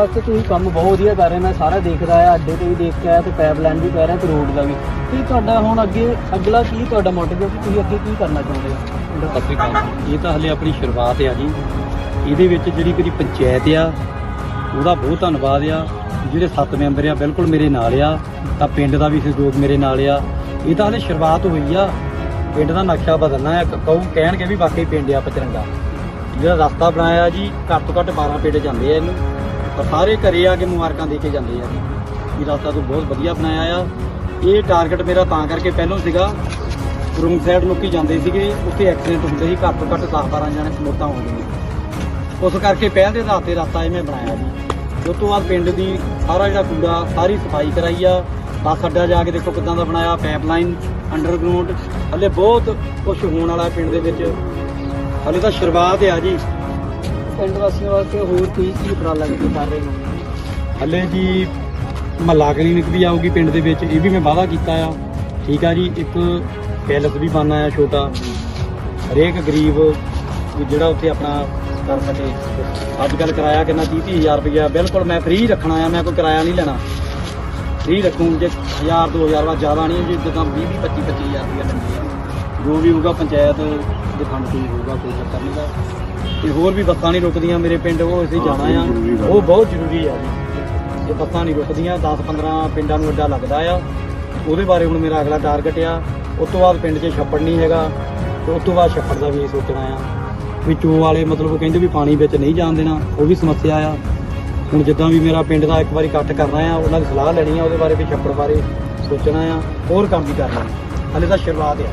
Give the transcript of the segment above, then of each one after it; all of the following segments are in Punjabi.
ਵਾਸਤੇ ਤੁਸੀਂ ਕੰਮ ਬਹੁਤ ਵਧੀਆ ਕਰ ਰਹੇ ਮੈਂ ਸਾਰਾ ਦੇਖਦਾ ਆ, ਅੱਡੇ ਤੇ ਵੀ ਦੇਖ ਕੇ ਆਇਆ ਤੇ ਪਾਈਪਲਾਈਨ ਵੀ ਪੈ ਰਿਹਾ ਤੇ ਰੋਡ ਦਾ ਵੀ। ਕੀ ਤੁਹਾਡਾ ਹੁਣ ਅੱਗੇ, ਅਗਲਾ ਕੀ ਤੁਹਾਡਾ ਮੋਟਿਵ ਹੈ ਕਿ ਤੁਸੀਂ ਅੱਗੇ ਕੀ ਕਰਨਾ ਚਾਹੁੰਦੇ ਹੋ? ਸਤਿ ਸ਼੍ਰੀ ਅਕਾਲ ਇਹ ਤਾਂ ਹਲੇ ਆਪਣੀ ਸ਼ੁਰੂਆਤ ਆ ਜੀ। ਇਹਦੇ ਵਿੱਚ ਜਿਹੜੀ ਮੇਰੀ ਪੰਚਾਇਤ ਆ, ਉਹਦਾ ਬਹੁਤ ਧੰਨਵਾਦ ਆ। ਜਿਹੜੇ ਸੱਤ ਮੈਂਬਰ ਆ, ਬਿਲਕੁਲ ਮੇਰੇ ਨਾਲ ਆ। ਤਾਂ ਪਿੰਡ ਦਾ ਵੀ ਸਹਿਯੋਗ ਮੇਰੇ ਨਾਲ ਆ। ਇਹ ਤਾਂ ਹਲੇ ਸ਼ੁਰੂਆਤ ਹੋਈ ਆ। ਪਿੰਡ ਦਾ ਨਕਸ਼ਾ ਬਦਲਣਾ ਹੈ ਕਹੂ, ਕਹਿਣਗੇ ਵੀ ਵਾਕਈ ਪਿੰਡ ਆ ਪਚਰੰਗਾ। ਜਿਹੜਾ ਰਸਤਾ ਬਣਾਇਆ ਜੀ, ਘੱਟ ਤੋਂ ਘੱਟ 12 ਪਿੰਡ ਜਾਂਦੇ ਆ ਇਹਨੂੰ। ਪਰ ਸਾਰੇ ਘਰੇ ਆ ਕੇ ਮੁਬਾਰਕਾਂ ਦੇ ਕੇ ਜਾਂਦੇ ਆ। ਇਹ ਰਸਤਾ ਤੋਂ ਬਹੁਤ ਵਧੀਆ ਬਣਾਇਆ ਆ। ਇਹ ਟਾਰਗੇਟ ਮੇਰਾ ਤਾਂ ਕਰਕੇ ਪਹਿਲਾਂ ਸੀਗਾ, ਰੂਮ ਸਾਈਡ ਲੋਕੀ ਜਾਂਦੇ ਸੀਗੇ, ਉੱਥੇ ਐਕਸੀਡੈਂਟ ਹੁੰਦੇ ਸੀ, ਘੱਟ ਤੋਂ ਘੱਟ 10 12 ਜਣੇ ਮੌਤਾਂ ਹੋ ਗਈਆਂ। ਉਸ ਕਰਕੇ ਪਹਿਲ ਦੇ ਆਧਾਰ ਤੇ ਰਸਤਾ ਇਹ ਮੈਂ ਬਣਾਇਆ ਜੀ ਉਸ ਤੋਂ ਬਾਅਦ ਪਿੰਡ ਦੀ ਸਾਰਾ ਜਿਹੜਾ ਕੂੜਾ, ਸਾਰੀ ਸਫ਼ਾਈ ਕਰਾਈ ਆ। ਬੱਸ ਅੱਡਾ ਜਾ ਕੇ ਦੇਖੋ ਕਿਦਾਂ ਦਾ ਬਣਾਇਆ ਪਾਈਪਲਾਈਨ ਅੰਡਰਗਰਾਉਂਡ ਹਲੇ ਬਹੁਤ ਕੁਝ ਹੋਣ ਵਾਲਾ ਪਿੰਡ ਦੇ ਵਿੱਚ। ਹਲੇ ਤਾਂ ਸ਼ੁਰੂਆਤ ਆ ਜੀ। ਪਿੰਡ ਵਾਸੀਆਂ ਵਾਸਤੇ ਹੋਰ ਕੀ ਕੀ ਉਪਰਾਲਾ ਕਰ ਰਹੇ ਹੋ? ਹਲੇ ਜੀ ਮਹੱਲਾ ਕਲੀਨਿਕ ਵੀ ਆਊਗੀ ਪਿੰਡ ਦੇ ਵਿੱਚ, ਇਹ ਵੀ ਮੈਂ ਵਾਅਦਾ ਕੀਤਾ ਆ। ਠੀਕ ਆ ਜੀ, ਇੱਕ ਪੈਲਸ ਵੀ ਬਣਨਾ ਆ ਛੋਟਾ। ਹਰੇਕ ਗਰੀਬ ਵੀ ਜਿਹੜਾ ਉੱਥੇ ਆਪਣਾ ਕਰ ਸਕੇ ਅੱਜ ਕੱਲ ਕਿਰਾਇਆ ਕਿੰਨਾ? 30 ਹਜ਼ਾਰ ਰੁਪਇਆ ਬਿਲਕੁਲ ਮੈਂ ਫ੍ਰੀ ਰੱਖਣਾ ਆ, ਮੈਂ ਕੋਈ ਕਿਰਾਇਆ ਨਹੀਂ ਲੈਣਾ। ਫ੍ਰੀ ਰੱਖੂੰ, ਜੇ 1000 2000 ਵਾ ਜ਼ਿਆਦਾ ਨਹੀਂ ਜੀ ਜਿੱਦਾਂ 20 20 25 25000 ਰੁਪਇਆ ਲੈਂਦੀ ਆ। ਜੋ ਵੀ ਹੋਊਗਾ ਪੰਚਾਇਤ ਦੇ ਫੰਡ ਤੋਂ ਹੋਊਗਾ, ਕੋਈ ਚੱਕਰ ਨਹੀਂ ਦਾ ਤੇ ਹੋਰ ਵੀ ਬੱਸਾਂ ਨਹੀਂ ਰੁਕਦੀਆਂ ਮੇਰੇ ਪਿੰਡ, ਉਹ ਅਸੀਂ ਜਾਣਾ ਆ। ਉਹ ਬਹੁਤ ਜ਼ਰੂਰੀ ਆ ਜੇ। ਬੱਸਾਂ ਨਹੀਂ ਰੁਕਦੀਆਂ 10 15 ਪਿੰਡਾਂ ਨੂੰ ਅੱਡਾ ਲੱਗਦਾ ਆ। ਉਹਦੇ ਬਾਰੇ ਹੁਣ ਮੇਰਾ ਅਗਲਾ ਟਾਰਗੇਟ ਆ। ਉਸ ਤੋਂ ਬਾਅਦ ਪਿੰਡ 'ਚ ਛੱਪੜ ਨਹੀਂ ਹੈਗਾ, ਤੇ ਉਸ ਤੋਂ ਬਾਅਦ ਛੱਪੜ ਦਾ ਵੀ ਸੋਚਣਾ ਆ। ਵੀ ਚੋ ਵਾਲੇ ਮਤਲਬ ਉਹ ਕਹਿੰਦੇ ਵੀ ਪਾਣੀ ਵਿੱਚ ਨਹੀਂ ਜਾਣ ਦੇਣਾ, ਉਹ ਵੀ ਸਮੱਸਿਆ ਆ। ਹੁਣ ਜਿੱਦਾਂ ਵੀ ਮੇਰਾ ਪਿੰਡ ਦਾ ਇੱਕ ਵਾਰੀ ਇਕੱਠ ਕਰਨਾ ਆ, ਉਹਨਾਂ ਦੀ ਸਲਾਹ ਲੈਣੀ ਆ ਉਹਦੇ ਬਾਰੇ ਵੀ ਛੱਪੜ ਬਾਰੇ ਸੋਚਣਾ ਆ। ਹੋਰ ਕੰਮ ਵੀ ਕਰਨਾ ਹਲੇ ਤਾਂ ਸ਼ੁਰੂਆਤ ਆ।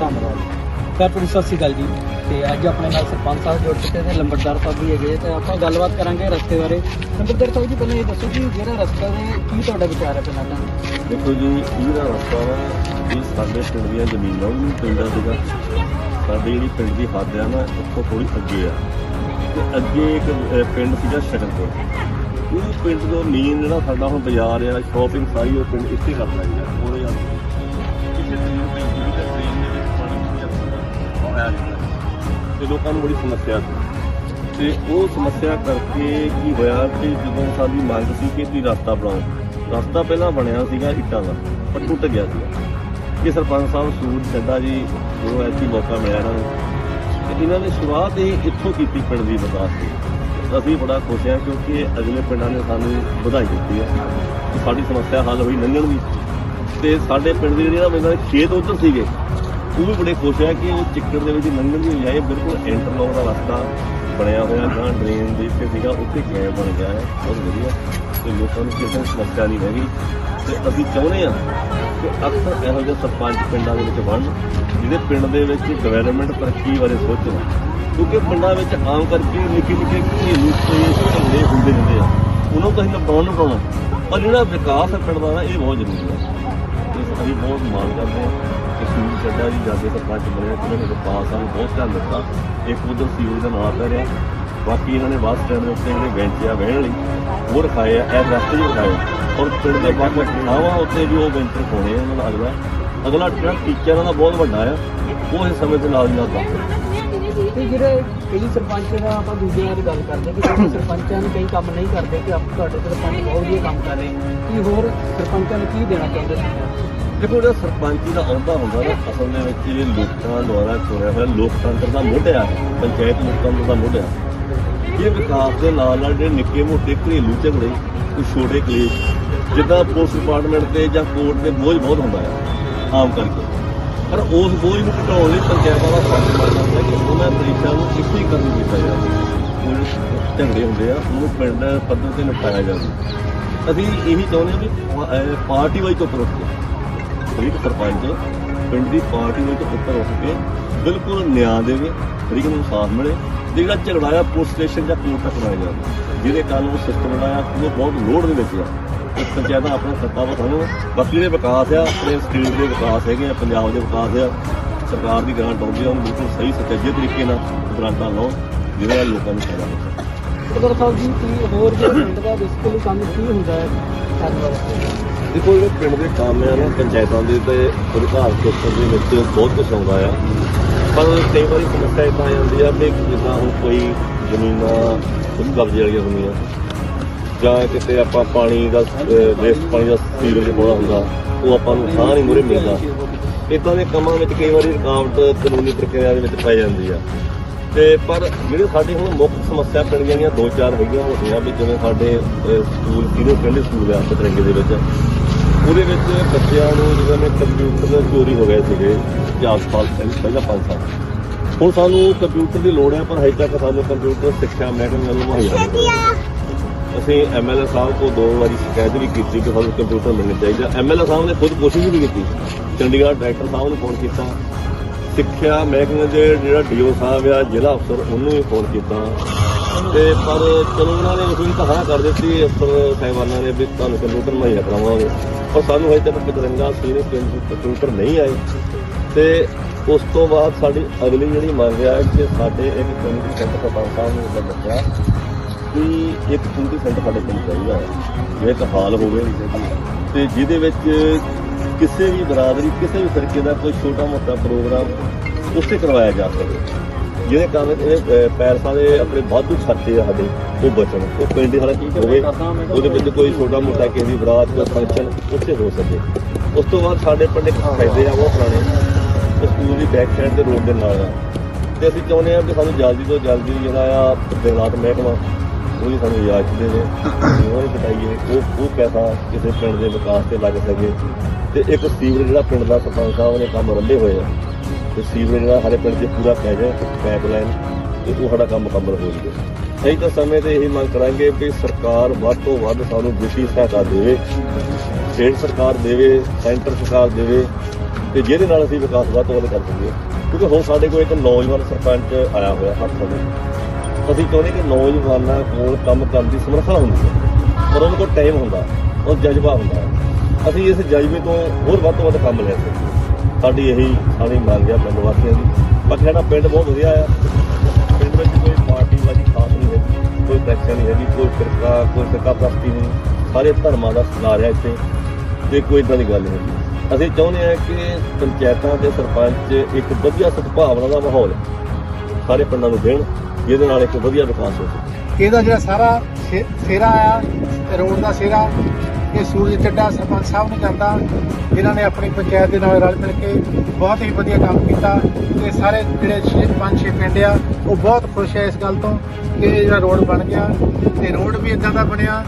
ਧੰਨਵਾਦ। ਕਾਰਪੋਰੇਟ ਸਤਿ ਸ਼੍ਰੀ ਅਕਾਲ ਜੀ। ਤੇ ਅੱਜ ਆਪਣੇ ਨਾਲ ਸਰਪੰਚ ਸਾਹਿਬ ਜੁੜ ਚੁੱਕੇ ਨੇ, ਲੰਬੜਦਾਰ ਸਾਹਿਬ ਵੀ ਹੈਗੇ। ਤੇ ਆਪਾਂ ਗੱਲਬਾਤ ਕਰਾਂਗੇ ਰਸਤੇ ਬਾਰੇ। ਲੰਬੜਦਾਰ ਸਾਹਿਬ ਜੀ, ਪਹਿਲਾਂ ਇਹ ਦੱਸੋ ਜੀ, ਜਿਹੜਾ ਰਸਤਾ ਹੈ, ਕੀ ਤੁਹਾਡਾ ਵਿਚਾਰ ਹੈ ਪਹਿਲਾਂ ਤਾਂ ਦੇਖੋ ਜੀ, ਇਹਦਾ ਰਸਤਾ ਵਾ, ਇਹ ਸਾਡੇ ਪਿੰਡ ਦੀਆਂ ਜ਼ਮੀਨਾਂ ਵੀ ਪਿੰਡਾਂ ਸੀਗਾ ਸਾਡੀ ਜਿਹੜੀ ਪਿੰਡ ਦੀ ਹੱਦ ਆ ਨਾ, ਉੱਥੋਂ ਥੋੜੀ ਅੱਗੇ ਆ। ਤੇ ਅੱਗੇ ਇੱਕ ਪਿੰਡ ਸੀਗਾ ਸ਼ਗਨਪੁਰ। ਉਹ ਪਿੰਡ ਤੋਂ ਮੇਨ ਜਿਹੜਾ ਸਾਡਾ ਹੁਣ ਬਾਜ਼ਾਰ ਆ ਸ਼ਾਪਿੰਗ ਸਾਰੀ ਉਹ ਪਿੰਡ ਇੱਥੇ ਕਰਦਾ ਜੀ ਉਹਦੇ ਆ ਕਿਸੇ ਤਰੀਕੇ ਦੀ ਲੋਕਾਂ ਨੂੰ ਬੜੀ ਸਮੱਸਿਆ ਸੀ। ਤੇ ਉਹ ਸਮੱਸਿਆ ਕਰਕੇ ਕੀ ਹੋਇਆ ਕਿ ਜਦੋਂ ਸਾਡੀ ਮੰਗ ਸੀ ਕਿ ਤੁਸੀਂ ਰਸਤਾ ਬਣਾਓ, ਰਸਤਾ ਪਹਿਲਾਂ ਬਣਿਆ ਸੀਗਾ ਇੱਟਾਂ ਦਾ, ਪਰ ਟੁੱਟ ਗਿਆ ਸੀ। ਕਿ ਸਰਪੰਚ ਸਾਹਿਬ ਸੂਰ ਚੱਡਾ ਜੀ, ਜੋ ਐਸੀ ਮੌਕਾ ਮਿਲਿਆ ਇਹਨਾਂ ਨੂੰ, ਤੇ ਇਹਨਾਂ ਨੇ ਸ਼ੁਰੂਆਤ ਹੀ ਇੱਥੋਂ ਕੀਤੀ ਪਿੰਡ ਦੀ ਵਿਕਾਸ ਦੀ। ਅਸੀਂ ਬੜਾ ਖੁਸ਼ ਹਾਂ ਕਿਉਂਕਿ ਅਗਲੇ ਪਿੰਡਾਂ ਨੇ ਸਾਨੂੰ ਵਧਾਈ ਦਿੱਤੀ ਹੈ। ਸਾਡੀ ਸਮੱਸਿਆ ਹੱਲ ਹੋਈ ਲੰਘਣ ਦੀ। ਤੇ ਸਾਡੇ ਪਿੰਡ ਦੇ ਜਿਹੜੇ ਨਾ ਇਹਨਾਂ ਖੇਤ ਉੱਧਰ ਸੀਗੇ ਉਹ ਵੀ ਬੜੇ ਖੁਸ਼ ਹੈ ਕਿ ਉਹ ਚਿੱਕੜ ਦੇ ਵਿੱਚ ਲੰਘਣ ਦੀ ਬਜਾਏ ਬਿਲਕੁਲ ਇੰਟਰਲੋਕ ਦਾ ਰਸਤਾ ਬਣਿਆ ਹੋਇਆ ਗਾਂ ਡਰੇਨ ਦੇ ਉੱਤੇ ਸੀਗਾ, ਉੱਥੇ ਗੈਪ ਬਣ ਗਿਆ ਹੈ। ਬਹੁਤ ਵਧੀਆ। ਤੇ ਲੋਕਾਂ ਨੂੰ ਕਿਸੇ ਸਮੱਸਿਆ ਨਹੀਂ ਹੈਗੀ ਤੇ ਅਸੀਂ ਚਾਹੁੰਦੇ ਹਾਂ ਕਿ ਅਕਸਰ ਇਹੋ ਜਿਹੇ ਸਰਪੰਚ ਪਿੰਡਾਂ ਦੇ ਵਿੱਚ ਬਣਨ ਜਿਹੜੇ ਪਿੰਡ ਦੇ ਵਿੱਚ ਡਿਵੈਲਪਮੈਂਟ ਤਰੱਕੀ ਬਾਰੇ ਸੋਚਣ। ਕਿਉਂਕਿ ਪਿੰਡਾਂ ਵਿੱਚ ਆਮ ਕਰਕੇ ਨਿੱਕੇ ਨਿੱਕੇ ਘਰੇਲੂ ਤੇ ਝਗੜੇ ਹੁੰਦੇ ਰਹਿੰਦੇ ਆ। ਉਹਨਾਂ ਤੋਂ ਅਸੀਂ ਨਿਪਟਾਉਣ ਨੂੰ ਪਾਉਣਾ ਪਰ ਜਿਹੜਾ ਵਿਕਾਸ ਹੈ ਪਿੰਡ ਦਾ, ਇਹ ਬਹੁਤ ਜ਼ਰੂਰੀ ਹੈ। ਤੇ ਅਸੀਂ ਬਹੁਤ ਮਾਣ ਕਰਦੇ ਹਾਂ। ਕਸ਼ਮੀਰ ਸੂਰ ਚੱਡਾ ਜੀ ਜਾਂਦੇ ਸਰਪੰਚ ਬਣਿਆ ਉਹਨਾਂ ਨੇ ਵਿਕਾਸ ਸਾਨੂੰ ਬਹੁਤ ਧਿਆਨ ਦਿੱਤਾ। ਇੱਕ ਉਧਰ ਸੀਵਰੇਜ ਦਾ ਨਾਂ ਪੈ ਰਿਹਾ। ਬਾਕੀ ਇਹਨਾਂ ਨੇ ਬੱਸ ਸਟੈਂਡ ਦੇ ਉੱਤੇ ਜਿਹੜੇ ਬੈਂਚ ਆ, ਬਹਿਣ ਲਈ, ਉਹ ਰਖਾਏ ਆ, ਇਹ ਰਸਤੇ ਵੀ ਰਖਾਏ ਔਰ ਪਿੰਡ ਦੇ ਬਾਕੀ ਥਾਵਾਂ ਉੱਤੇ ਵੀ ਉਹ ਬੈਂਚ ਰਖਾਉਣੇ ਆ ਉਹਨਾਂ ਦਾ ਅਗਲਾ ਅਗਲਾ ਟਰੱਕ ਟੀਚਰਾਂ ਦਾ ਬਹੁਤ ਵੱਡਾ ਆ, ਉਹ ਇਸ ਸਮੇਂ ਦੇ ਨਾਲ ਨਾਲ ਕੰਮ ਤੇ ਜਿਹੜੇ ਕਈ ਸਰਪੰਚ ਦਾ ਆਪਾਂ ਦੂਜਿਆਂ ਨਾਲ ਗੱਲ ਕਰਦੇ ਕਿ ਕਈ ਸਰਪੰਚਾਂ ਨੂੰ ਕਈ ਕੰਮ ਨਹੀਂ ਕਰਦੇ ਕਿ ਆਪ ਤੁਹਾਡੇ ਸਰਪੰਚ ਬਹੁਤ ਵਧੀਆ ਕੰਮ ਕਰ ਰਹੇ ਕੀ ਹੋਰ ਸਰਪੰਚਾਂ ਨੂੰ ਕੀ ਦੇਣਾ ਚਾਹੁੰਦੇ ਤੁਸੀਂ ਦੇਖੋ ਜਿਹੜਾ ਸਰਪੰਚੀ ਦਾ ਅਹੁਦਾ ਹੁੰਦਾ ਨਾ, ਅਸਲ ਦੇ ਵਿੱਚ ਇਹ ਲੋਕਾਂ ਦੁਆਰਾ ਚੁਣਿਆ ਹੋਇਆ ਲੋਕਤੰਤਰ ਦਾ ਮੁੱਢ ਆ ਪੰਚਾਇਤ ਲੋਕਤੰਤਰ ਦਾ ਮੁੱਢ ਆ ਇਹ ਵਿਕਾਸ ਦੇ ਨਾਲ ਨਾਲ ਜਿਹੜੇ ਨਿੱਕੇ ਮੋਟੇ ਘਰੇਲੂ ਝਗੜੇ, ਕੋਈ ਛੋਟੇ ਕਲੇਸ਼, ਜਿੱਦਾਂ ਪੁਲਿਸ ਡਿਪਾਰਟਮੈਂਟ ਤੇ ਜਾਂ ਕੋਰਟ ਤੇ ਬੋਝ ਬਹੁਤ ਹੁੰਦਾ ਆ ਆਮ ਕਰਕੇ। ਪਰ ਉਸ ਬੋਝ ਨੂੰ ਘਟਾਉਣ ਲਈ ਪੰਚਾਇਤਾਂ ਦਾ ਫਰਜ਼ ਬਣਦਾ ਹੁੰਦਾ ਕਿ ਉਹਨਾਂ ਤਰੀਕਾਂ ਨੂੰ ਇੱਕ ਹੀ ਕਰਨ ਦਿੱਤਾ ਜਾਵੇ। ਜਿਹੜੇ ਝਗੜੇ ਹੁੰਦੇ ਆ, ਉਹਨੂੰ ਪਿੰਡ ਪੱਧਰ ਤੇ ਨਿਪਟਾਇਆ ਜਾਵੇ। ਅਸੀਂ ਇਹੀ ਚਾਹੁੰਦੇ ਹਾਂ ਕਿ ਪਾਰਟੀ ਵਾਈਜ਼ ਤੋਂ ਉੱਪਰ ਹਰੇਕ ਸਰਪੰਚ ਪਿੰਡ ਦੀ ਪਾਰਟੀ ਵਿੱਚ ਉੱਪਰ ਉੱਠ ਕੇ ਬਿਲਕੁਲ ਨਿਆਂ ਦੇਵੇ ਹਰੇਕ ਨੂੰ ਇਨਸਾਫ ਮਿਲੇ ਤੇ ਜਿਹੜਾ ਝਗੜਾ ਪੁਲਿਸ ਸਟੇਸ਼ਨ ਜਾਂ ਕੋਰਟ ਤੱਕ ਬਣਾਇਆ ਜਾਵੇ। ਜਿਹਦੇ ਕਾਰਨ ਉਹ ਸਿਸਟਮ ਬਣਾਇਆ ਉਹ ਬਹੁਤ ਲੋੜ ਦੇ ਵਿੱਚ ਆ। ਤੇ ਪੰਚਾਇਤਾਂ ਆਪਣਾ ਸੱਤਾ ਵਖਾਉਣ ਬਾਕੀ ਦੇ ਵਿਕਾਸ ਆ, ਆਪਣੇ ਸਟੇਟ ਦੇ ਵਿਕਾਸ ਹੈਗੇ ਆ, ਪੰਜਾਬ ਦੇ ਵਿਕਾਸ ਆ, ਸਰਕਾਰ ਦੀ ਗ੍ਰਾਂਟ ਆਉਂਦੀ ਆ, ਉਹਨੂੰ ਬਿਲਕੁਲ ਸਹੀ ਸੁਚੱਜੇ ਤਰੀਕੇ ਨਾਲ ਗ੍ਰਾਂਟਾਂ ਲਾਉਣ ਜਿਹਦੇ ਨਾਲ ਲੋਕਾਂ ਨੂੰ ਫਾਇਦਾ ਹੋਵੇ ਸਰਦਾਰ ਸਾਹਿਬ ਜੀ, ਕੀ ਹੋਰ ਜੋ ਪਿੰਡ ਦਾ ਬੇਸਿਕਲੀ ਕੰਮ ਕੀ ਹੁੰਦਾ ਹੈ? ਕਰਨ ਦੇਖੋ ਜਿਹੜੇ ਪਿੰਡ ਦੇ ਕੰਮ ਆ ਨਾ, ਪੰਚਾਇਤਾਂ ਦੇ ਤੇ ਅਧਿਕਾਰ ਖੇਤਰ ਦੇ ਵਿੱਚ ਬਹੁਤ ਕੁਝ ਆਉਂਦਾ ਆ। ਪਰ ਕਈ ਵਾਰੀ ਸਮੱਸਿਆ ਇਦਾਂ ਆ ਜਾਂਦੀ ਆ ਕਿ ਜਿੱਦਾਂ ਹੁਣ ਕੋਈ ਜ਼ਮੀਨਾਂ ਖੁਦ ਕਬਜ਼ੇ ਵਾਲੀਆਂ ਹੁੰਦੀਆਂ। ਜਾਂ ਕਿਤੇ ਆਪਾਂ ਪਾਣੀ ਦਾ ਵੇਸਟ ਪਾਣੀ ਦਾ ਸੀਵਰੇਜ ਪਾਉਣਾ ਹੁੰਦਾ, ਉਹ ਆਪਾਂ ਨੂੰ ਸਾਹ ਨਹੀਂ ਮੁਰੇ ਮਿਲਦਾ। ਇਦਾਂ ਦੇ ਕੰਮਾਂ ਵਿੱਚ ਕਈ ਵਾਰੀ ਰੁਕਾਵਟ ਕਾਨੂੰਨੀ ਪ੍ਰਕਿਰਿਆ ਦੇ ਵਿੱਚ ਪੈ ਜਾਂਦੀ ਆ। ਤੇ ਪਰ ਜਿਹੜੇ ਸਾਡੇ ਹੁਣ ਮੁੱਖ ਸਮੱਸਿਆ ਪਿੰਡੀਆਂ ਦੀਆਂ, ਦੋ ਚਾਰ ਹੈਗੀਆਂ ਹੁੰਦੀਆਂ ਵੀ ਜਿਵੇਂ ਸਾਡੇ ਸਕੂਲ ਕਿਹੜੇ ਪਿੰਡ ਸਕੂਲ ਆ ਪਤਰੰਗੇ ਦੇ ਵਿੱਚ। ਉਹਦੇ ਵਿੱਚ ਬੱਚਿਆਂ ਨੂੰ ਜਿਵੇਂ ਨੇ ਕੰਪਿਊਟਰ ਚੋਰੀ ਹੋ ਗਏ ਸੀਗੇ ਚਾਰ ਸਾਲ ਪਹਿਲਾਂ 5 ਸਾਲ। ਹੁਣ ਸਾਨੂੰ ਕੰਪਿਊਟਰ ਦੀ ਲੋੜ ਹੈ ਪਰ ਹਜੇ ਤੱਕ ਸਾਨੂੰ ਕੰਪਿਊਟਰ ਸਿੱਖਿਆ ਮਹਿਕਮੇ ਵੱਲੋਂ ਮੁਹੱਈਆ ਨਹੀਂ ਅਸੀਂ ਐਮਐਲਏ ਸਾਹਿਬ ਕੋਲ ਦੋ ਵਾਰੀ ਸ਼ਿਕਾਇਤ ਵੀ ਕੀਤੀ ਕਿ ਸਾਨੂੰ ਕੰਪਿਊਟਰ ਮਿਲਣਾ ਚਾਹੀਦਾ ਐਮਐਲਏ ਸਾਹਿਬ ਨੇ ਖੁਦ ਕੋਸ਼ਿਸ਼ ਵੀ ਕੀਤੀ। ਚੰਡੀਗੜ੍ਹ ਡਾਇਰੈਕਟਰ ਸਾਹਿਬ ਨੂੰ ਫੋਨ ਕੀਤਾ। ਸਿੱਖਿਆ ਮਹਿਕਮੇ ਦੇ ਜਿਹੜਾ ਡੀਓ ਸਾਹਿਬ ਆ ਜ਼ਿਲ੍ਹਾ ਅਫਸਰ ਉਹਨੂੰ ਵੀ ਫੋਨ ਕੀਤਾ। ਤੇ ਪਰ ਚਲੋ ਉਹਨਾਂ ਨੇ ਉਸ ਤਾਂ ਹਾਂ ਕਰ ਦਿੱਤੀ ਅਫਸਰ ਸਾਹਿਬਾਨਾਂ ਨੇ ਵੀ ਤੁਹਾਨੂੰ ਕੰਪਿਊਟਰ ਮੁਹੱਈਆ ਕਰਾਵਾਂਗੇ ਪਰ ਸਾਨੂੰ ਹਜੇ ਤੱਕ ਪਤਰੰਗਾ ਸੀਨੀਅਰ ਕੰਪਿਊਟਰ ਨਹੀਂ ਆਏ। ਤੇ ਉਸ ਤੋਂ ਬਾਅਦ ਸਾਡੀ ਅਗਲੀ ਜਿਹੜੀ ਮੰਗ ਹੈ ਕਿ ਸਾਡੇ ਇੱਕ ਕਮਿਊਨਿਟੀ ਸੈਂਟਰ ਸਰਪੰਚ ਸਾਹਿਬ ਨੇ ਇਹ ਦੱਸਿਆ ਕਿ ਇੱਕ ਕਮਿਊਨਿਟੀ ਸੈਂਟਰ ਸਾਡੇ ਕੋਲ ਚਾਹੀਦਾ ਹੈ। ਇੱਕ ਹਾਲ ਹੋਵੇ ਤੇ ਜਿਹਦੇ ਵਿੱਚ ਕਿਸੇ ਵੀ ਬਰਾਦਰੀ, ਕਿਸੇ ਵੀ ਤਰੀਕੇ ਦਾ ਕੋਈ ਛੋਟਾ ਮੋਟਾ ਪ੍ਰੋਗਰਾਮ ਉੱਥੇ ਕਰਵਾਇਆ ਜਾ ਸਕੇ। ਜਿਹਦੇ ਕਾਰਨ ਇਹ ਅਹ, ਪੈਰਸਾਂ ਦੇ ਆਪਣੇ ਵਾਧੂ ਖਰਚੇ ਆ ਸਾਡੇ ਉਹ ਬਚਣ। ਉਹ ਪਿੰਡ ਦੀ ਹਾਲਤ ਹੋਵੇ ਉਹਦੇ ਵਿੱਚ ਕੋਈ ਛੋਟਾ ਮੋਟਾ ਕਿਸੇ ਦੀ ਬਰਾਤ ਕੋਈ ਫੰਕਸ਼ਨ ਉੱਥੇ ਹੋ ਸਕੇ। ਉਸ ਤੋਂ ਬਾਅਦ ਸਾਡੇ ਪਿੰਡ ਇੱਕ ਫਾਇਦੇ ਆ ਉਹ ਪੁਰਾਣੇ। ਉਹ ਸਕੂਲ ਦੀ ਬੈਕ ਸਾਈਡ ਦੇ ਰੋਡ ਦੇ ਨਾਲ ਆ। ਤੇ ਅਸੀਂ ਚਾਹੁੰਦੇ ਆ ਕਿ ਸਾਨੂੰ ਜਲਦੀ ਤੋਂ ਜਲਦੀ ਜਿਹੜਾ ਆ ਦਿਨਾਤ ਮਹਿਕਮਾ ਉਹਦੀ ਸਾਨੂੰ ਇਜਾਜ਼ਤ ਦੇਵੇ। ਉਹ ਬਟਾਈਏ ਉਹ ਉਹ ਪੈਸਾ ਕਿਸੇ ਪਿੰਡ ਦੇ ਵਿਕਾਸ ਤੇ ਲੱਗ ਸਕੇ। ਤੇ ਇੱਕ ਸੀਵਰ ਜਿਹੜਾ ਪਿੰਡ ਦਾ ਸਰਪੰਚ ਸਾਹਿਬ ਨੇ ਕੰਮ ਰੰਭੇ ਹੋਏ ਆ ਤੇ ਸੀਵਰੇਜ ਜਿਹੜਾ ਸਾਡੇ ਪਿੰਡ 'ਚ ਪੂਰਾ ਪੈ ਜਾਏ ਪਾਈਪਲਾਈਨ ਤੇ ਉਹ ਸਾਡਾ ਕੰਮ ਮੁਕੰਮਲ ਹੋ ਜਾਵੇ। ਸਹੀ ਤਾਂ ਸਮੇਂ ਤੇ ਇਹੀ ਮੰਗ ਕਰਾਂਗੇ ਕਿ ਸਰਕਾਰ ਵੱਧ ਤੋਂ ਵੱਧ ਸਾਨੂੰ ਵਿੱਤੀ ਸਹਾਇਤਾ ਦੇਵੇ ਸਟੇਟ ਸਰਕਾਰ ਦੇਵੇ, ਸੈਂਟਰ ਸਰਕਾਰ ਦੇਵੇ, ਤੇ ਜਿਹਦੇ ਨਾਲ ਅਸੀਂ ਵਿਕਾਸ ਵੱਧ ਤੋਂ ਵੱਧ ਕਰ ਸਕੀਏ। ਕਿਉਂਕਿ ਹੁਣ ਸਾਡੇ ਕੋਲ ਇੱਕ ਨੌਜਵਾਨ ਸਰਪੰਚ ਆਇਆ ਹੋਇਆ ਹੱਥ ਦੇ ਅਸੀਂ ਚਾਹੁੰਦੇ ਕਿ ਨੌਜਵਾਨਾਂ ਕੋਲ ਕੰਮ ਕਰਨ ਦੀ ਸਮਰੱਥਾ ਹੁੰਦੀ ਹੈ, ਪਰ ਉਹਨਾਂ ਕੋਲ ਟਾਈਮ ਹੁੰਦਾ, ਉਹ ਜਜ਼ਬਾ ਹੁੰਦਾ ਅਸੀਂ ਇਸ ਜਜ਼ਬੇ ਤੋਂ ਹੋਰ ਵੱਧ ਤੋਂ ਵੱਧ ਕੰਮ ਲੈ ਸਕੀਏ ਸਾਡੀ ਇਹੀ ਸਾਡੀ ਮੰਗ ਹੈ ਪਿੰਡ ਵਾਸੀਆਂ ਦੀ। ਬਾਕੀ ਸਾਡਾ ਪਿੰਡ ਬਹੁਤ ਵਧੀਆ ਆ। ਪਿੰਡ ਵਿੱਚ ਕੋਈ ਪਾਰਟੀ ਵਾਲੀ ਖਾਸ ਨਹੀਂ ਹੈਗੀ, ਕੋਈ ਟੈਕਸ਼ਨ ਨਹੀਂ ਹੈਗੀ, ਕੋਈ ਫਿਰਕਾ ਕੋਈ ਫਿਰਕਾ ਪ੍ਰਸਤੀ ਨਹੀਂ। ਸਾਰੇ ਧਰਮਾਂ ਦਾ ਸਤਿਕਾਰ ਹੈ ਇੱਥੇ ਤੇ ਕੋਈ ਇਦਾਂ ਦੀ ਗੱਲ ਨਹੀਂ ਹੈਗੀ। ਅਸੀਂ ਚਾਹੁੰਦੇ ਹਾਂ ਕਿ ਪੰਚਾਇਤਾਂ ਦੇ ਸਰਪੰਚ ਇੱਕ ਵਧੀਆ ਸਦਭਾਵਨਾ ਦਾ ਮਾਹੌਲ ਸਾਰੇ ਪਿੰਡਾਂ ਨੂੰ ਦੇਣ, ਜਿਹਦੇ ਨਾਲ ਇੱਕ ਵਧੀਆ ਵਿਕਾਸ ਹੋ ਸਕੇ। ਇਹਦਾ ਜਿਹੜਾ ਸਾਰਾ ਸੇ- ਸਿਹਰਾ ਆ, ਰੋਡ ਦਾ ਸਿਹਰਾ ਇਹ ਸੂਰਜ ਚੱਡਾ ਸਰਪੰਚ ਸਾਹਿਬ ਨੂੰ ਜਾਂਦਾ। ਜਿਨ੍ਹਾਂ ਨੇ ਆਪਣੀ ਪੰਚਾਇਤ ਦੇ ਨਾਲ ਰਲ ਮਿਲ ਕੇ ਬਹੁਤ ਹੀ ਵਧੀਆ ਕੰਮ ਕੀਤਾ ਤੇ ਸਾਰੇ ਜਿਹੜੇ ਛੇ ਪੰਜ ਛੇ ਪਿੰਡ ਆ ਉਹ ਬਹੁਤ ਖੁਸ਼ ਹੈ ਇਸ ਗੱਲ ਤੋਂ ਕਿ ਇਹ ਜਿਹੜਾ ਰੋਡ ਬਣ ਗਿਆ। ਤੇ ਰੋਡ ਵੀ ਇਦਾਂ ਦਾ ਬਣਿਆ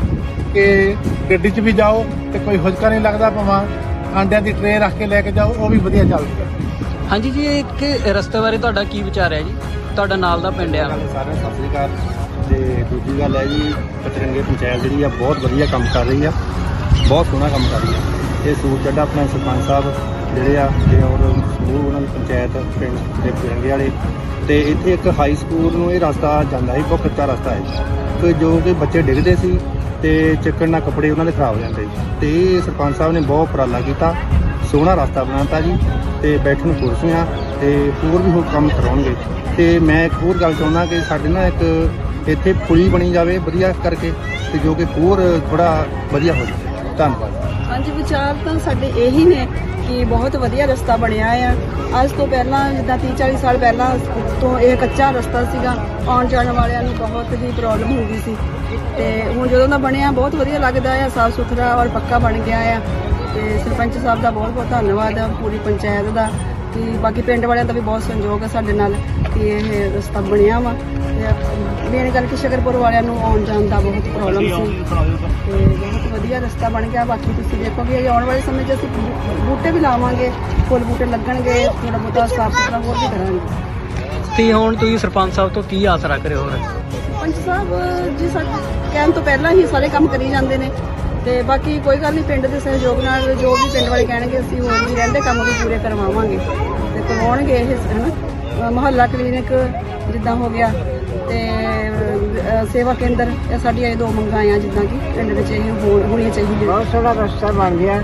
ਕਿ ਗੱਡੀ 'ਚ ਵੀ ਜਾਓ ਤੇ ਕੋਈ ਹੁਜਕਾ ਨਹੀਂ ਲੱਗਦਾ ਭਾਵੇਂ ਆਂਡਿਆਂ ਦੀ ਟ੍ਰੇ ਰੱਖ ਕੇ ਲੈ ਕੇ ਜਾਓ ਉਹ ਵੀ ਵਧੀਆ ਚੱਲਦੀ ਹੈ ਹਾਂਜੀ ਜੀ ਇੱਕ ਰਸਤੇ ਬਾਰੇ ਤੁਹਾਡਾ ਕੀ ਵਿਚਾਰ ਹੈ ਜੀ? ਤੁਹਾਡਾ ਨਾਲ ਦਾ ਪਿੰਡ ਆ। ਸਾਰਿਆਂ ਨੂੰ ਸਤਿ ਸ੍ਰੀ ਅਕਾਲ। ਤੇ ਦੂਜੀ ਗੱਲ ਹੈ ਜੀ ਪਤਰੰਗੇ ਪੰਚਾਇਤ ਜਿਹੜੀ ਆ ਬਹੁਤ ਵਧੀਆ ਕੰਮ ਕਰ ਰਹੀ ਆ। ਬਹੁਤ ਸੋਹਣਾ ਕੰਮ ਕਰ ਰਹੀ ਆ ਤੇ ਸੂਰ ਚੱਡਾ ਆਪਣਾ ਸਰਪੰਚ ਸਾਹਿਬ ਜਿਹੜੇ ਆ, ਤੇ ਔਰ ਸਮੂਹ ਉਹਨਾਂ ਦੀ ਪੰਚਾਇਤ ਪਿੰਡ ਦੇ ਪਤਰੰਗੇ ਵਾਲੇ। ਤੇ ਇੱਥੇ ਇੱਕ ਹਾਈ ਸਕੂਲ ਨੂੰ ਇਹ ਰਸਤਾ ਜਾਂਦਾ ਸੀ, ਬਹੁਤ ਕੱਚਾ ਰਸਤਾ ਹੈ। ਤੇ ਜੋ ਕਿ ਬੱਚੇ ਡਿੱਗਦੇ ਸੀ ਤੇ ਚੱਕਣ ਨਾਲ ਕੱਪੜੇ ਉਹਨਾਂ ਦੇ ਖਰਾਬ ਹੋ ਜਾਂਦੇ ਸੀ। ਤੇ ਇਹ ਸਰਪੰਚ ਸਾਹਿਬ ਨੇ ਬਹੁਤ ਉਪਰਾਲਾ ਕੀਤਾ, ਸੋਹਣਾ ਰਸਤਾ ਬਣਾਤਾ ਜੀ, ਤੇ ਬੈਠਣ ਨੂੰ ਕੁਰਸੀਆਂ, ਤੇ ਹੋਰ ਵੀ ਹੋਰ ਕੰਮ ਕਰਾਉਣਗੇ। ਤੇ ਮੈਂ ਇੱਕ ਹੋਰ ਗੱਲ ਚਾਹੁੰਦਾ ਕਿ ਸਾਡੇ ਨਾਲ ਇੱਕ ਇੱਥੇ ਪੁਲੀ ਬਣੀ ਜਾਵੇ, ਵਧੀਆ ਕਰਕੇ, ਤੇ ਜੋ ਕਿ ਹੋਰ ਥੋੜਾ ਵਧੀਆ ਹੋ ਜਾਵੇ। ਧੰਨਵਾਦ। ਹਾਂਜੀ, ਵਿਚਾਰ ਤਾਂ ਸਾਡੇ ਇਹੀ ਨੇ ਕਿ ਬਹੁਤ ਵਧੀਆ ਰਸਤਾ ਬਣਿਆ ਆ। ਅੱਜ ਤੋਂ ਪਹਿਲਾਂ, ਜਿੱਦਾਂ 30 40 ਸਾਲ ਪਹਿਲਾਂ ਤੋਂ ਇਹ ਕੱਚਾ ਰਸਤਾ ਸੀਗਾ, ਆਉਣ ਜਾਣ ਵਾਲਿਆਂ ਨੂੰ ਬਹੁਤ ਹੀ ਪ੍ਰੋਬਲਮ ਹੁੰਦੀ ਸੀ। ਤੇ ਹੁਣ ਜਦੋਂ ਦਾ ਬਣਿਆ, ਬਹੁਤ ਵਧੀਆ ਲੱਗਦਾ ਆ, ਸਾਫ਼ ਸੁਥਰਾ ਔਰ ਪੱਕਾ ਬਣ ਗਿਆ ਆ। ਤੇ ਸਰਪੰਚ ਸਾਹਿਬ ਦਾ ਬਹੁਤ ਬਹੁਤ ਧੰਨਵਾਦ ਆ, ਪੂਰੀ ਪੰਚਾਇਤ ਦਾ। ਕਿ ਬਾਕੀ ਪਿੰਡ ਵਾਲਿਆਂ ਦਾ ਵੀ ਬਹੁਤ ਸਹਿਯੋਗ ਹੈ ਸਾਡੇ ਨਾਲ ਕਿ ਇਹ ਰਸਤਾ ਬਣਿਆ ਵਾ। ਤੇ ਮੇਨ ਗੱਲ ਕਿ ਸ਼ਕਰਪੁਰ ਵਾਲਿਆਂ ਨੂੰ ਆਉਣ ਜਾਣ ਦਾ ਬਹੁਤ ਪ੍ਰੋਬਲਮ ਸੀ। ਤੇ ਵਧੀਆ ਰਸਤਾ ਬਣ ਗਿਆ ਬਾਕੀ ਤੁਸੀਂ ਦੇਖੋਗੇ ਇਹ ਆਉਣ ਵਾਲੇ ਸਮੇਂ 'ਚ ਅਸੀਂ ਬੂ- ਬੂਟੇ ਵੀ ਲਾਵਾਂਗੇ ਫੁੱਲ ਬੂਟੇ ਲੱਗਣਗੇ ਥੋੜਾ ਬਹੁਤਾ ਸਾਫ਼ ਸੁਥਰਾ ਹੋਰ ਵੀ ਕਰਾਂਗੇ। ਤੇ ਹੁਣ ਤੁਸੀਂ ਸਰਪੰਚ ਸਾਹਿਬ ਤੋਂ ਕੀ ਆਸ ਰੱਖ ਰਹੇ ਹੋ ਹੋਰ? ਪੰਚ ਸਾਹਿਬ ਜੀ ਸਾਡੇ ਕਹਿਣ ਤੋਂ ਪਹਿਲਾਂ ਹੀ ਸਾਰੇ ਕੰਮ ਕਰੀ ਜਾਂਦੇ ਨੇ ਤੇ ਬਾਕੀ ਕੋਈ ਗੱਲ ਨਹੀਂ ਪਿੰਡ ਦੇ ਸਹਿਯੋਗ ਨਾਲ ਜੋ ਵੀ ਪਿੰਡ ਵਾਲੇ ਕਹਿਣਗੇ ਅਸੀਂ ਹੋਰ ਵੀ ਰਹਿੰਦੇ ਕੰਮ ਵੀ ਪੂਰੇ ਕਰਵਾਵਾਂਗੇ। ਤੇ ਕਰਵਾਉਣਗੇ ਇਹ ਹਨਾ? ਮੁਹੱਲਾ ਕਲੀਨਿਕ ਜਿੱਦਾਂ ਹੋ ਗਿਆ ਤੇ ਅ, ਸੇਵਾ ਕੇਂਦਰ ਇਹ ਸਾਡੀਆਂ ਇਹ ਦੋ ਮੰਗਾਂ ਆ ਜਿੱਦਾਂ ਕਿ ਪਿੰਡ ਵਿੱਚ ਇਹ ਹੋ- ਹੋਣੀਆਂ ਚਾਹੀਦੀਆਂ। ਬਹੁਤ ਸੋਹਣਾ ਰਸਤਾ ਬਣ ਗਿਆ।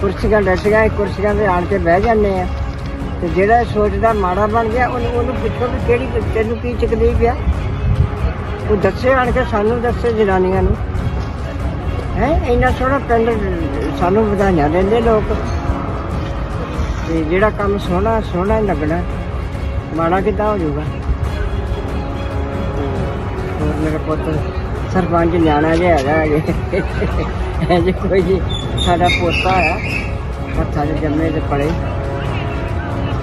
ਕੁਰਸੀਆਂ ਡਟੀਆਂ ਕੁਰਸੀਆਂ ਤੇ ਆਣ ਕੇ ਬਹਿ ਜਾਂਦੇ ਆ। ਤੇ ਜਿਹੜਾ ਸੋਚਦਾ ਮਾੜਾ ਬਣ ਗਿਆ ਉਹਨੂੰ ਉਹਨੂੰ ਪੁੱਛੋ ਵੀ ਕਿਹੜੀ ਤੈਨੂੰ ਕੀ ਤਕਲੀਫ ਆ ਉਹ ਦੱਸੇ ਆਣ ਕੇ ਸਾਨੂੰ ਦੱਸੇ ਜਨਾਨੀਆਂ ਨੂੰ। ਹੈ ਇੰਨਾ ਸੋਹਣਾ ਪਿੰਡ ਸਾਨੂੰ ਵਧਾਈਆਂ ਦਿੰਦੇ ਲੋਕ। ਤੇ ਜਿਹੜਾ ਕੰਮ ਸੋਹਣਾ ਸੋਹਣਾ ਹੀ ਲੱਗਣਾ ਮਾੜਾ ਕਿੱਦਾਂ ਹੋ ਜਾਊਗਾ? ਮੇਰਾ ਪੁੱਤ ਸਰਪੰਚ ਨਿਆਣਾ ਜਿਹਾ ਹੈਗਾ ਅਜੇ ਅਜੇ ਕੋਈ ਜੀ ਸਾਡਾ ਪੋਤਾ ਆ, ਹੱਥਾਂ 'ਚ ਜੰਮੇ ਤੇ ਪੜੇ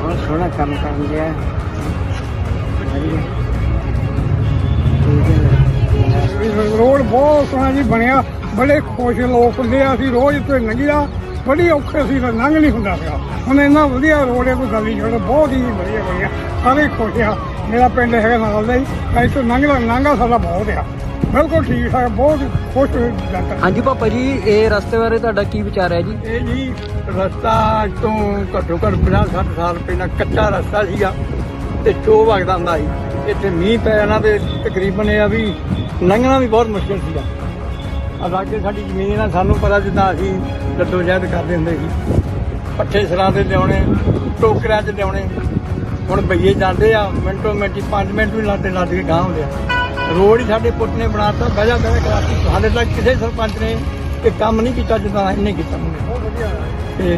ਬਹੁਤ ਸੋਹਣਾ ਕੰਮ ਕਰਨ ਗਿਆ ਰੋਡ ਬਹੁਤ ਸੋਹਣਾ ਜੀ ਬਣਿਆ। ਬੜੇ ਖੁਸ਼ ਲੋਕ ਹੁੰਦੇ ਆ, ਅਸੀਂ ਰੋਜ਼ ਤੇ ਲੰਘਿਆ ਬੜੀ ਔਖੇ ਸੀ ਤਾਂ ਲੰਘ ਨਹੀਂ ਹੁੰਦਾ ਪਿਆ ਹੁਣ ਇੰਨਾ ਵਧੀਆ ਰੋਡ ਹੈ, ਕੋਈ ਗੱਲ ਨਹੀਂ ਛੱਡ ਬਹੁਤ ਹੀ ਵਧੀਆ ਬਣਿਆ। ਸਾਰੇ ਖੁਸ਼ ਆ। ਮੇਰਾ ਪਿੰਡ ਹੈਗਾ ਨਾਲ ਦਾ ਹੀ ਤਾਂ ਇੱਥੋਂ ਲੰਘਦਾ ਲੰਘਾ ਸਾਡਾ ਬਹੁਤ ਆ। ਬਿਲਕੁਲ ਠੀਕ ਠਾਕ ਬਹੁਤ ਖੁਸ਼ ਜਨਤਾ ਹਾਂਜੀ ਪਾਪਾ ਜੀ ਇਹ ਰਸਤੇ ਬਾਰੇ ਤੁਹਾਡਾ ਕੀ ਵਿਚਾਰ ਹੈ ਜੀ? ਇਹ ਜੀ ਰਸਤਾ ਅੱਜ ਤੋਂ ਘੱਟੋ ਘੱਟ 50 60 ਸਾਲ ਪਹਿਲਾਂ ਕੱਚਾ ਰਸਤਾ ਸੀਗਾ ਤੇ ਚੋ ਵਗਦਾ ਹੁੰਦਾ ਸੀ। ਇੱਥੇ ਮੀਂਹ ਪੈ ਜਾਣਾ ਤੇ ਤਕਰੀਬਨ ਇਹ ਆ ਵੀ ਲੰਘਣਾ ਵੀ ਬਹੁਤ ਮੁਸ਼ਕਿਲ ਸੀਗਾ। ਆ ਲਾਗੇ ਸਾਡੀ ਜ਼ਮੀਨ ਆ ਸਾਨੂੰ ਪਤਾ ਜਿੱਦਾਂ ਅਸੀਂ ਲੱਡੋ ਜਹਿਦ ਕਰਦੇ ਹੁੰਦੇ ਸੀ। ਪੱਠੇ ਸਿਰਾਂ ਤੇ ਲਿਆਉਣੇ ਟੋਕਰਿਆਂ 'ਚ ਲਿਆਉਣੇ। ਹੁਣ ਬਈਏ ਜਾਂਦੇ ਆ ਮਿੰਟੋ ਮਿੰਟੀ 5 ਮਿੰਟ ਵੀ ਲਾਦੇ ਲੱਦ ਕੇ ਗਾਂ ਹੁੰਦੇ ਆ। ਰੋਡ ਹੀ ਸਾਡੇ ਪੁੱਤ ਨੇ ਬਣਾਤਾ ਬਜਾ ਬਜਾ ਕਰਾਤੀ। ਹਾਲੇ ਤੱਕ ਕਿਸੇ ਸਰਪੰਚ ਨੇ ਇਹ ਕੰਮ ਨਹੀਂ ਕੀਤਾ ਜਿੱਦਾਂ ਇਹਨੇ ਕੀਤਾ। ਮੁੰਡੇ ਤੇ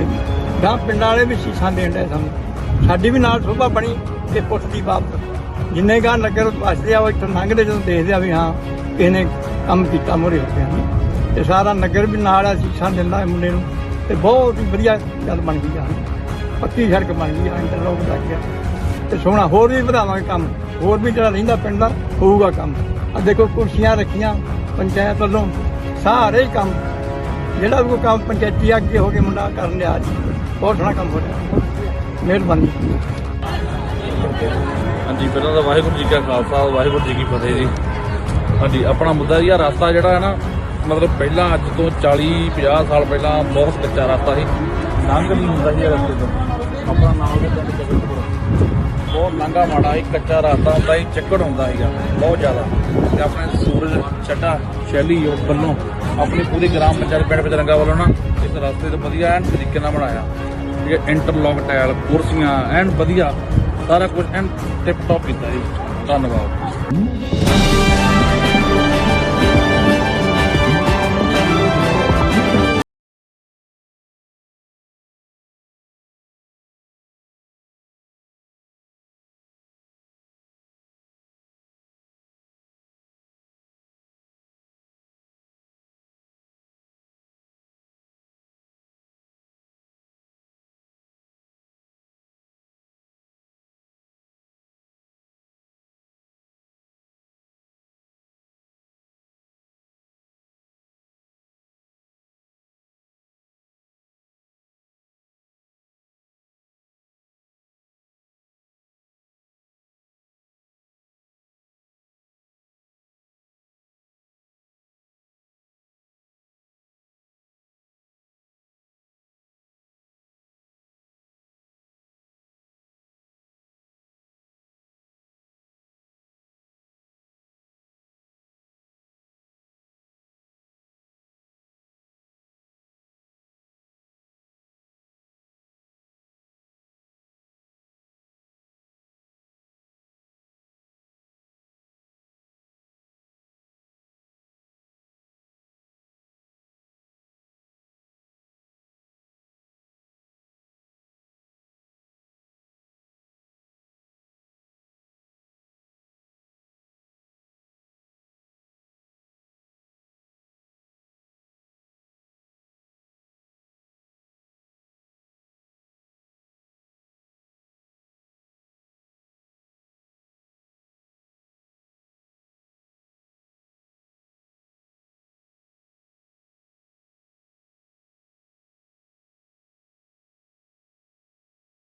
ਗਾਂ ਪਿੰਡਾਂ ਵਾਲੇ ਵੀ ਸ਼ੀਸ਼ਾਂ ਦੇਣ ਦੇ ਸਾਨੂੰ। ਸਾਡੀ ਵੀ ਨਾਲ ਸੋਭਾ ਬਣੀ ਤੇ ਪੁੱਤ ਦੀ ਬਾਪ ਜਿੰਨੇ ਗਾਂ ਨਗਰ ਭੱਜਦੇ ਆ ਉਹ ਇੱਥੋਂ ਲੰਘਦੇ ਜਦੋਂ ਦੇਖਦੇ ਆ ਵੀ ਹਾਂ ਕਿਸੇ ਨੇ ਕੰਮ ਕੀਤਾ ਮੋਰੇ ਹੋ ਗਿਆ ਤੇ ਸਾਰਾ ਨਗਰ ਵੀ ਨਾਲ ਆ ਸ਼ੀਸ਼ਾਂ ਦਿੰਦਾ ਮੁੰਡੇ ਨੂੰ। ਤੇ ਬਹੁਤ ਹੀ ਵਧੀਆ ਗੱਲ ਬਣ ਗਈ ਆ। ਪੱਕੀ ਸੜਕ ਬਣ ਗਈ ਆ ਇੰਟਰਲੋਕ ਲੱਗ ਗਿਆ। ਤੇ ਸੋਹਣਾ ਹੋਰ ਵੀ ਵਧਾਵਾਂਗੇ ਕੰਮ। ਹੋਰ ਵੀ ਜਿਹੜਾ ਰਹਿੰਦਾ ਪਿੰਡ ਦਾ, ਹੋਊਗਾ ਕੰਮ। ਆ ਦੇਖੋ, ਕੁਰਸੀਆਂ ਰੱਖੀਆਂ, ਪੰਚਾਇਤ ਵੱਲੋਂ ਸਾਰੇ ਕੰਮ। ਜਿਹੜਾ ਵੀ ਕੋਈ ਕੰਮ ਪੰਚਾਇਤੀ ਅੱਗੇ ਹੋ ਕੇ ਮੁੰਡਾ ਕਰਨ ਲਿਆ ਜੀ ਬਹੁਤ ਸੋਹਣਾ ਕੰਮ ਹੋ ਰਿਹਾ। ਮਿਹਰਬਾਨੀ। ਹਾਂਜੀ, ਪਹਿਲਾਂ ਤਾਂ ਵਾਹਿਗੁਰੂ ਜੀ ਕਾ ਖਾਲਸਾ, ਵਾਹਿਗੁਰੂ ਜੀ ਕੀ ਫਤਿਹ ਜੀ। ਹਾਂਜੀ, ਆਪਣਾ ਮੁੱਦਾ ਜੀ ਆ ਰਸਤਾ ਜਿਹੜਾ ਹੈ ਨਾ, ਮਤਲਬ ਪਹਿਲਾਂ ਅੱਜ ਤੋਂ 40 50 ਸਾਲ ਪਹਿਲਾਂ ਬਹੁਤ ਕੱਚਾ ਰਸਤਾ ਸੀ। ਲੰਘ ਨਹੀਂ ਹੁੰਦਾ ਸੀ ਰਸਤੇ ਤੋਂ। ਲਾਂਘਾ ਮਾੜਾ ਸੀ ਕੱਚਾ ਰਸਤਾ ਹੁੰਦਾ ਸੀ ਚੱਕੜ ਹੁੰਦਾ ਸੀਗਾ, ਬਹੁਤ ਜ਼ਿਆਦਾ। ਤੇ ਆਪਣੇ ਸੂਰਜ ਛੱਡਾ ਸ਼ੈਲੀ ਯੋਗ ਵੱਲੋਂ ਆਪਣੀ ਪੂਰੀ ਗ੍ਰਾਮ ਪੰਚਾਇਤ ਪਿੰਡ ਪਚਰੰਗਾ ਵੱਲੋਂ ਨਾ ਇਸ ਰਸਤੇ ਤੋਂ ਵਧੀਆ ਐਨ ਤਰੀਕੇ ਨਾਲ ਬਣਾਇਆ। ਇਹ ਇੰਟਰਲੌਕ ਟਾਇਲ ਕੁਰਸੀਆਂ, ਐਨ ਵਧੀਆ, ਸਾਰਾ ਕੁਝ ਐਨ ਟਿਪ ਟੌਪ ਕੀਤਾ ਜੀ। ਧੰਨਵਾਦ।